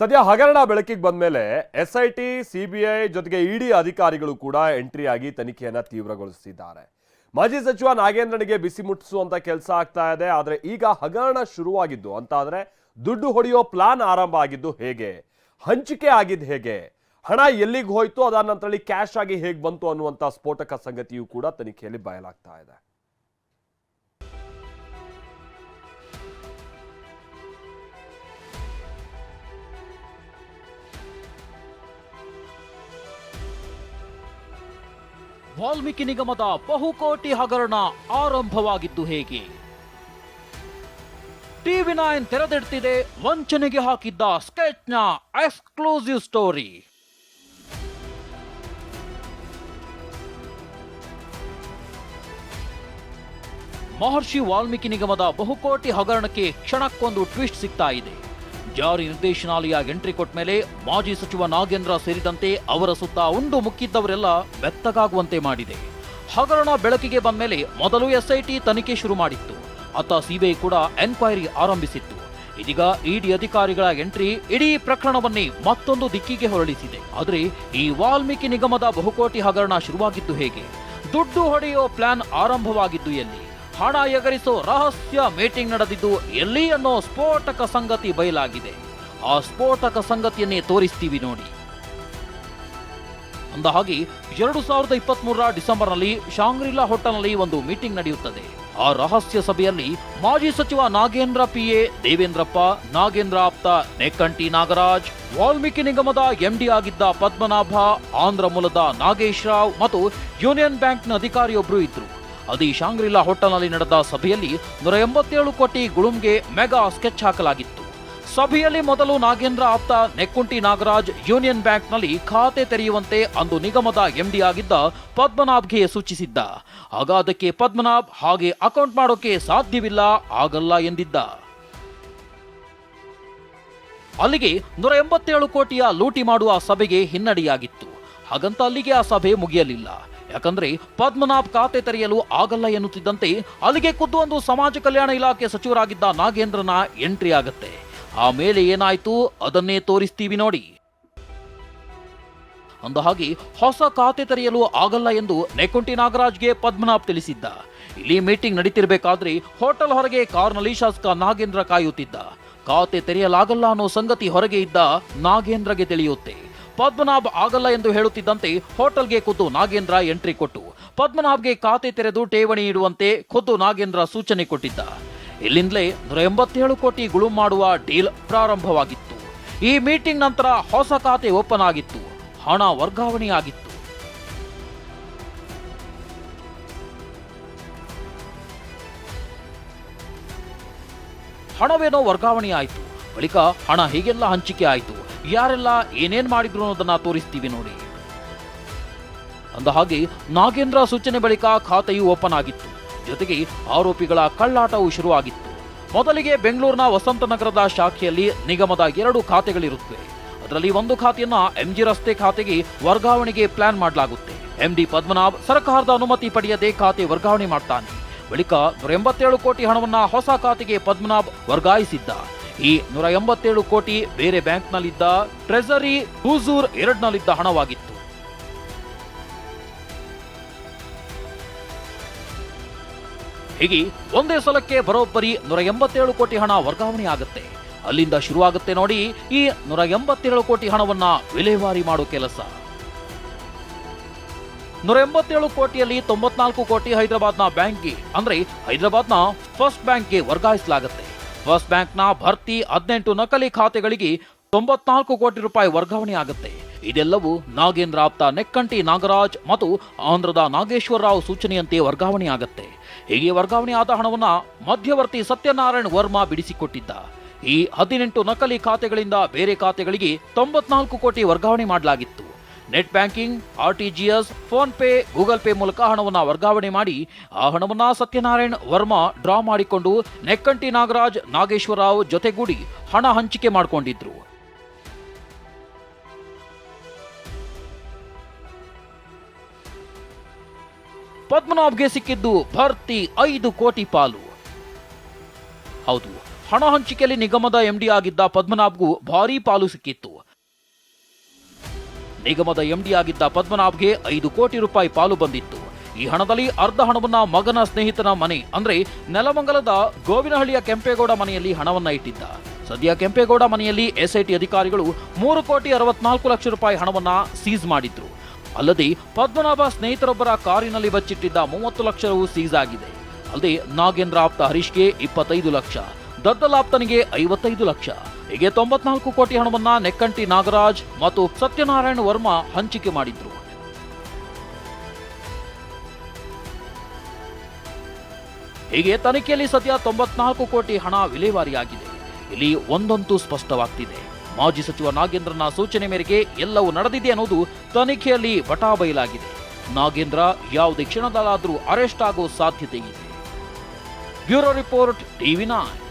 ಸದ್ಯ ಹಗರಣ ಬೆಳಕಿಗೆ ಬಂದ ಮೇಲೆ ಎಸ್ ಐ ಟಿ ಸಿಬಿಐ ಜೊತೆಗೆ ಇಡಿ ಅಧಿಕಾರಿಗಳು ಕೂಡ ಎಂಟ್ರಿ ಆಗಿ ತನಿಖೆಯನ್ನ ತೀವ್ರಗೊಳಿಸಿದ್ದಾರೆ. ಮಾಜಿ ಸಚಿವ ನಾಗೇಂದ್ರನಿಗೆ ಬಿಸಿ ಮುಟ್ಟಿಸುವಂತ ಕೆಲಸ ಆಗ್ತಾ ಇದೆ. ಆದ್ರೆ ಈಗ ಹಗರಣ ಶುರುವಾಗಿದ್ದು ಅಂತ ಆದ್ರೆ ದುಡ್ಡು ಹೊಡೆಯೋ ಪ್ಲಾನ್ ಆರಂಭ ಆಗಿದ್ದು ಹೇಗೆ? ಹಂಚಿಕೆ ಆಗಿದ್ದು ಹೇಗೆ? ಹಣ ಎಲ್ಲಿಗೆ ಹೋಯ್ತು? ಅದಾದ ನಂತರ ಕ್ಯಾಶ್ ಆಗಿ ಹೇಗೆ ಬಂತು ಅನ್ನುವಂತ ಸ್ಫೋಟಕ ಸಂಗತಿಯೂ ಕೂಡ ತನಿಖೆಯಲ್ಲಿ ಬಯಲಾಗ್ತಾ ಇದೆ. ವಾಲ್ಮೀಕಿ ನಿಗಮದ ಬಹುಕೋಟಿ ಹಗರಣ ಆರಂಭವಾಗಿದ್ದು ಹೇಗೆ? ಟಿವಿ ನೈನ್ ತೆರೆದಿಡ್ತಿದೆ, ವಂಚನೆಗೆ ಹಾಕಿದ್ದ ಸ್ಕೆಚ್ನ ಎಕ್ಸ್ಕ್ಲೂಸಿವ್ ಸ್ಟೋರಿ. ಮಹರ್ಷಿ ವಾಲ್ಮೀಕಿ ನಿಗಮದ ಬಹುಕೋಟಿ ಹಗರಣಕ್ಕೆ ಕ್ಷಣಕ್ಕೊಂದು ಟ್ವಿಸ್ಟ್ ಸಿಗ್ತಾ ಇದೆ. ಜಾರಿ ನಿರ್ದೇಶನಾಲಯ ಎಂಟ್ರಿ ಕೊಟ್ಟ ಮೇಲೆ ಮಾಜಿ ಸಚಿವ ನಾಗೇಂದ್ರ ಸೇರಿದಂತೆ ಅವರ ಸುತ್ತ ಉಂಡು ಮುಕ್ಕಿದ್ದವರೆಲ್ಲ ಬೆತ್ತಗಾಗುವಂತೆ ಮಾಡಿದೆ. ಹಗರಣ ಬೆಳಕಿಗೆ ಬಂದ ಮೇಲೆ ಮೊದಲು ಎಸ್ಐಟಿ ತನಿಖೆ ಶುರು ಮಾಡಿತ್ತು. ಅತ್ತ ಸಿಬಿಐ ಕೂಡ ಎನ್ಕ್ವೈರಿ ಆರಂಭಿಸಿತ್ತು. ಇದೀಗ ಇಡಿ ಅಧಿಕಾರಿಗಳ ಎಂಟ್ರಿ ಇಡೀ ಪ್ರಕರಣವನ್ನೇ ಮತ್ತೊಂದು ದಿಕ್ಕಿಗೆ ಹೊರಳಿಸಿದೆ. ಆದರೆ ಈ ವಾಲ್ಮೀಕಿ ನಿಗಮದ ಬಹುಕೋಟಿ ಹಗರಣ ಶುರುವಾಗಿದ್ದು ಹೇಗೆ? ದುಡ್ಡು ಹೊಡೆಯೋ ಪ್ಲಾನ್ ಆರಂಭವಾಗಿದ್ದು ಎಲ್ಲಿ? ಹಣ ಎಗರಿಸೋ ರಹಸ್ಯ ಮೀಟಿಂಗ್ ನಡೆದಿದ್ದು ಎಲ್ಲಿ ಅನ್ನೋ ಸ್ಫೋಟಕ ಸಂಗತಿ ಬಯಲಾಗಿದೆ. ಆ ಸ್ಫೋಟಕ ಸಂಗತಿಯನ್ನೇ ತೋರಿಸ್ತೀವಿ ನೋಡಿ. ಅಂದಹಾಗಿ ಎರಡು ಸಾವಿರದ ಇಪ್ಪತ್ತ್ ಮೂರರ ಡಿಸೆಂಬರ್ನಲ್ಲಿ ಶಾಂಗ್ರಿಲಾ ಹೋಟೆಲ್ನಲ್ಲಿ ಒಂದು ಮೀಟಿಂಗ್ ನಡೆಯುತ್ತದೆ. ಆ ರಹಸ್ಯ ಸಭೆಯಲ್ಲಿ ಮಾಜಿ ಸಚಿವ ನಾಗೇಂದ್ರ ಪಿಎ ದೇವೇಂದ್ರಪ್ಪ, ನಾಗೇಂದ್ರ ಆಪ್ತ ನೆಕ್ಕಂಟಿ ನಾಗರಾಜ್, ವಾಲ್ಮೀಕಿ ನಿಗಮದ ಎಂಡಿ ಆಗಿದ್ದ ಪದ್ಮನಾಭ, ಆಂಧ್ರ ಮೂಲದ ನಾಗೇಶ್ ರಾವ್ ಮತ್ತು ಯೂನಿಯನ್ ಬ್ಯಾಂಕ್ನ ಅಧಿಕಾರಿಯೊಬ್ಬರು ಇದ್ರು. ಅದೇ ಶಾಂಗ್ರಿಲಾ ಹೋಟೆಲ್ನಲ್ಲಿ ನಡೆದ ಸಭೆಯಲ್ಲಿ ನೂರ ಎಂಬತ್ತೇಳು ಕೋಟಿ ಗುಳುಂಗೆ ಮೆಗಾ ಸ್ಕೆಚ್ ಹಾಕಲಾಗಿತ್ತು. ಸಭೆಯಲ್ಲಿ ಮೊದಲು ನಾಗೇಂದ್ರ ಆಪ್ತ ನೆಕ್ಕುಂಟಿ ನಾಗರಾಜ್ ಯೂನಿಯನ್ ಬ್ಯಾಂಕ್ನಲ್ಲಿ ಖಾತೆ ತೆರೆಯುವಂತೆ ಅಂದು ನಿಗಮದ ಎಂಡಿ ಆಗಿದ್ದ ಪದ್ಮನಾಭ್ಗೆ ಸೂಚಿಸಿದ್ದ. ಆಗ ಅದಕ್ಕೆ ಪದ್ಮನಾಭ್ ಹಾಗೆ ಅಕೌಂಟ್ ಮಾಡೋಕೆ ಸಾಧ್ಯವಿಲ್ಲ, ಆಗಲ್ಲ ಎಂದಿದ್ದ. ಅಲ್ಲಿಗೆ ನೂರ ಎಂಬತ್ತೇಳು ಕೋಟಿಯ ಲೂಟಿ ಮಾಡುವ ಸಭೆಗೆ ಹಿನ್ನಡೆಯಾಗಿತ್ತು. ಹಾಗಂತ ಅಲ್ಲಿಗೆ ಆ ಸಭೆ ಮುಗಿಯಲಿಲ್ಲ. ಯಾಕಂದ್ರೆ ಪದ್ಮನಾಭ್ ಖಾತೆ ತೆರೆಯಲು ಆಗಲ್ಲ ಎನ್ನುತ್ತಿದ್ದಂತೆ ಅಲ್ಲಿಗೆ ಖುದ್ದು ಒಂದು ಸಮಾಜ ಕಲ್ಯಾಣ ಇಲಾಖೆ ಸಚಿವರಾಗಿದ್ದ ನಾಗೇಂದ್ರನ ಎಂಟ್ರಿ ಆಗುತ್ತೆ. ಆಮೇಲೆ ಏನಾಯ್ತು ಅದನ್ನೇ ತೋರಿಸ್ತೀವಿ ನೋಡಿ. ಅಂದ ಹಾಗೆ ಹೊಸ ಖಾತೆ ತೆರೆಯಲು ಆಗಲ್ಲ ಎಂದು ನೈಕುಂಟಿ ನಾಗರಾಜ್ಗೆ ಪದ್ಮನಾಭ್ ತಿಳಿಸಿದ್ದ. ಇಲ್ಲಿ ಮೀಟಿಂಗ್ ನಡೀತಿರ್ಬೇಕಾದ್ರೆ ಹೋಟೆಲ್ ಹೊರಗೆ ಕಾರ್ನಲ್ಲಿ ಶಾಸಕ ನಾಗೇಂದ್ರ ಕಾಯುತ್ತಿದ್ದ. ಖಾತೆ ತೆರೆಯಲಾಗಲ್ಲ ಅನ್ನೋ ಸಂಗತಿ ಹೊರಗೆ ಇದ್ದ ನಾಗೇಂದ್ರಗೆ ತಿಳಿಯುತ್ತೆ. ಪದ್ಮನಾಭ್ ಆಗಲ್ಲ ಎಂದು ಹೇಳುತ್ತಿದ್ದಂತೆ ಹೋಟೆಲ್ಗೆ ಖುದ್ದು ನಾಗೇಂದ್ರ ಎಂಟ್ರಿ ಕೊಟ್ಟು ಪದ್ಮನಾಭ್ಗೆ ಖಾತೆ ತೆರೆದು ಠೇವಣಿ ಇಡುವಂತೆ ಖುದ್ದು ನಾಗೇಂದ್ರ ಸೂಚನೆ ಕೊಟ್ಟಿದ್ದ. ಇಲ್ಲಿಂದಲೇ ನೂರ ಎಂಬತ್ತೇಳು ಕೋಟಿ ಗುಳು ಮಾಡುವ ಡೀಲ್ ಪ್ರಾರಂಭವಾಗಿತ್ತು. ಈ ಮೀಟಿಂಗ್ ನಂತರ ಹೊಸ ಖಾತೆ ಓಪನ್ ಆಗಿತ್ತು. ಹಣ ವರ್ಗಾವಣೆಯಾಗಿತ್ತು ಹಣವೇನೋ ವರ್ಗಾವಣೆ ಆಯಿತು. ಬಳಿಕ ಹಣ ಹೀಗೆಲ್ಲ ಹಂಚಿಕೆ ಆಯಿತು. ಯಾರೆಲ್ಲ ಏನೇನ್ ಮಾಡಿದ್ರು ಅನ್ನೋದನ್ನ ತೋರಿಸ್ತೀವಿ ನೋಡಿ. ಅಂದ ಹಾಗೆ ನಾಗೇಂದ್ರ ಸೂಚನೆ ಬಳಿಕ ಖಾತೆಯು ಓಪನ್ ಆಗಿತ್ತು. ಜೊತೆಗೆ ಆರೋಪಿಗಳ ಕಳ್ಳಾಟವೂ ಶುರುವಾಗಿತ್ತು. ಮೊದಲಿಗೆ ಬೆಂಗಳೂರಿನ ವಸಂತನಗರದ ಶಾಖೆಯಲ್ಲಿ ನಿಗಮದ ಎರಡು ಖಾತೆಗಳಿರುತ್ತವೆ. ಅದರಲ್ಲಿ ಒಂದು ಖಾತೆಯನ್ನ ಎಂಜಿ ರಸ್ತೆ ಖಾತೆಗೆ ವರ್ಗಾವಣೆಗೆ ಪ್ಲಾನ್ ಮಾಡಲಾಗುತ್ತೆ. ಎಂಡಿ ಪದ್ಮನಾಭ್ ಸರ್ಕಾರದ ಅನುಮತಿ ಪಡೆಯದೆ ಖಾತೆ ವರ್ಗಾವಣೆ ಮಾಡ್ತಾನೆ. ಬಳಿಕ ನೂರ ಎಂಬತ್ತೇಳು ಕೋಟಿ ಹಣವನ್ನ ಹೊಸ ಖಾತೆಗೆ ಪದ್ಮನಾಭ್ ವರ್ಗಾಯಿಸಿದ್ದ. ಈ ನೂರ ಎಂಬತ್ತೇಳು ಕೋಟಿ ಬೇರೆ ಬ್ಯಾಂಕ್ನಲ್ಲಿದ್ದ ಟ್ರೆಸರಿ ಹೂಜೂರ್ ಎರಡ್ನಲ್ಲಿದ್ದ ಹಣವಾಗಿತ್ತು. ಹೀಗೆ ಒಂದೇ ಸಲಕ್ಕೆ ಬರೋಬ್ಬರಿ ನೂರ ಎಂಬತ್ತೇಳು ಕೋಟಿ ಹಣ ವರ್ಗಾವಣೆ ಆಗುತ್ತೆ. ಅಲ್ಲಿಂದ ಶುರುವಾಗುತ್ತೆ ನೋಡಿ ಈ ನೂರ ಎಂಬತ್ತೇಳು ಕೋಟಿ ಹಣವನ್ನ ವಿಲೇವಾರಿ ಮಾಡೋ ಕೆಲಸ. ನೂರ ಎಂಬತ್ತೇಳು ಕೋಟಿಯಲ್ಲಿ ತೊಂಬತ್ನಾಲ್ಕು ಕೋಟಿ ಹೈದರಾಬಾದ್ನ ಬ್ಯಾಂಕ್ಗೆ, ಅಂದ್ರೆ ಹೈದರಾಬಾದ್ನ ಫಸ್ಟ್ ಬ್ಯಾಂಕ್ಗೆ ವರ್ಗಾಯಿಸಲಾಗುತ್ತೆ. ಫಸ್ಟ್ ಬ್ಯಾಂಕ್ನ ಭರ್ತಿ ಹದಿನೆಂಟು ನಕಲಿ ಖಾತೆಗಳಿಗೆ ತೊಂಬತ್ನಾಲ್ಕು ಕೋಟಿ ರೂಪಾಯಿ ವರ್ಗಾವಣೆ ಆಗುತ್ತೆ. ಇದೆಲ್ಲವೂ ನಾಗೇಂದ್ರ ಆಪ್ತ ನೆಕ್ಕಂಟಿ ನಾಗರಾಜ್ ಮತ್ತು ಆಂಧ್ರದ ನಾಗೇಶ್ವರ ರಾವ್ ಸೂಚನೆಯಂತೆ ವರ್ಗಾವಣೆ ಆಗುತ್ತೆ. ಹೀಗೆ ವರ್ಗಾವಣೆ ಆದ ಹಣವನ್ನ ಮಧ್ಯವರ್ತಿ ಸತ್ಯನಾರಾಯಣ್ ವರ್ಮಾ ಬಿಡಿಸಿಕೊಟ್ಟಿದ್ದ. ಈ ಹದಿನೆಂಟು ನಕಲಿ ಖಾತೆಗಳಿಂದ ಬೇರೆ ಖಾತೆಗಳಿಗೆ ತೊಂಬತ್ನಾಲ್ಕು ಕೋಟಿ ವರ್ಗಾವಣೆ ಮಾಡಲಾಗಿತ್ತು. Net banking RTGS PhonePe, Google Pay ಮೂಲಕ ಹಣವನ್ನು ವರ್ಗಾವಣೆ ಮಾಡಿ ಆ ಹಣವನ್ನು ಸತ್ಯನಾರಾಯಣ್ ವರ್ಮಾ ಡ್ರಾ ಮಾಡಿಕೊಂಡು ನೆಕ್ಕಂಟಿ ನಾಗರಾಜ್ ನಾಗೇಶ್ವರ ರಾವ್ ಜೊತೆಗೂಡಿ ಹಣ ಹಂಚಿಕೆ ಮಾಡಿಕೊಂಡಿದ್ರು. ಪದ್ಮನಾಭ್ಗೆ ಸಿಕ್ಕಿದ್ದು ಭರ್ತಿ ಐದು ಕೋಟಿ ಪಾಲು. ಹೌದು, ಹಣ ಹಂಚಿಕೆಯಲ್ಲಿ ನಿಗಮದ ಎಂಡಿ ಆಗಿದ್ದ ಪದ್ಮನಾಭ್ಗೂ ಭಾರೀ ಪಾಲು ಸಿಕ್ಕಿತ್ತು. ನಿಗಮದ ಎಂಡಿ ಆಗಿದ್ದ ಪದ್ಮನಾಭ್ಗೆ ಐದು ಕೋಟಿ ರೂಪಾಯಿ ಪಾಲು ಬಂದಿತ್ತು. ಈ ಹಣದಲ್ಲಿ ಅರ್ಧ ಹಣವನ್ನ ಮಗನ ಸ್ನೇಹಿತನ ಮನೆ, ಅಂದ್ರೆ ನೆಲಮಂಗಲದ ಗೋವಿನಹಳ್ಳಿಯ ಕೆಂಪೇಗೌಡ ಮನೆಯಲ್ಲಿ ಹಣವನ್ನ ಇಟ್ಟಿದ್ದ. ಸದ್ಯ ಕೆಂಪೇಗೌಡ ಮನೆಯಲ್ಲಿ ಎಸ್ಐಟಿ ಅಧಿಕಾರಿಗಳು ಮೂರು ಕೋಟಿ ಅರವತ್ನಾಲ್ಕು ಲಕ್ಷ ರೂಪಾಯಿ ಹಣವನ್ನ ಸೀಸ್ ಮಾಡಿದ್ರು. ಅಲ್ಲದೆ ಪದ್ಮನಾಭ ಸ್ನೇಹಿತರೊಬ್ಬರ ಕಾರಿನಲ್ಲಿ ಬಚ್ಚಿಟ್ಟಿದ್ದ ಮೂವತ್ತು ಲಕ್ಷ ರು ಆಗಿದೆ. ಅಲ್ಲದೆ ನಾಗೇಂದ್ರ ಆಪ್ತ ಹರೀಶ್ಗೆ ಇಪ್ಪತ್ತೈದು ಲಕ್ಷ, ದದ್ದಲಾಪ್ತನಿಗೆ ಐವತ್ತೈದು ಲಕ್ಷ. ಹೀಗೆ ತೊಂಬತ್ನಾಲ್ಕು ಕೋಟಿ ಹಣವನ್ನ ನೆಕ್ಕಂಟಿ ನಾಗರಾಜ್ ಮತ್ತು ಸತ್ಯನಾರಾಯಣ ವರ್ಮಾ ಹಂಚಿಕೆ ಮಾಡಿದ್ರು. ಹೀಗೆ ತನಿಖೆಯಲ್ಲಿ ಸದ್ಯ ತೊಂಬತ್ನಾಲ್ಕು ಕೋಟಿ ಹಣ ವಿಲೇವಾರಿಯಾಗಿದೆ. ಇಲ್ಲಿ ಒಂದಂತೂ ಸ್ಪಷ್ಟವಾಗ್ತಿದೆ. ಮಾಜಿ ಸಚಿವ ನಾಗೇಂದ್ರನ ಸೂಚನೆ ಮೇರೆಗೆ ಎಲ್ಲವೂ ನಡೆದಿದೆ ಅನ್ನೋದು ತನಿಖೆಯಲ್ಲಿ ಬಟಾಬಯಲಾಗಿದೆ ನಾಗೇಂದ್ರ ಯಾವುದೇ ಕ್ಷಣದಲ್ಲಾದರೂ ಅರೆಸ್ಟ್ ಆಗೋ ಸಾಧ್ಯತೆ ಇದೆ. Bureau report TV nine.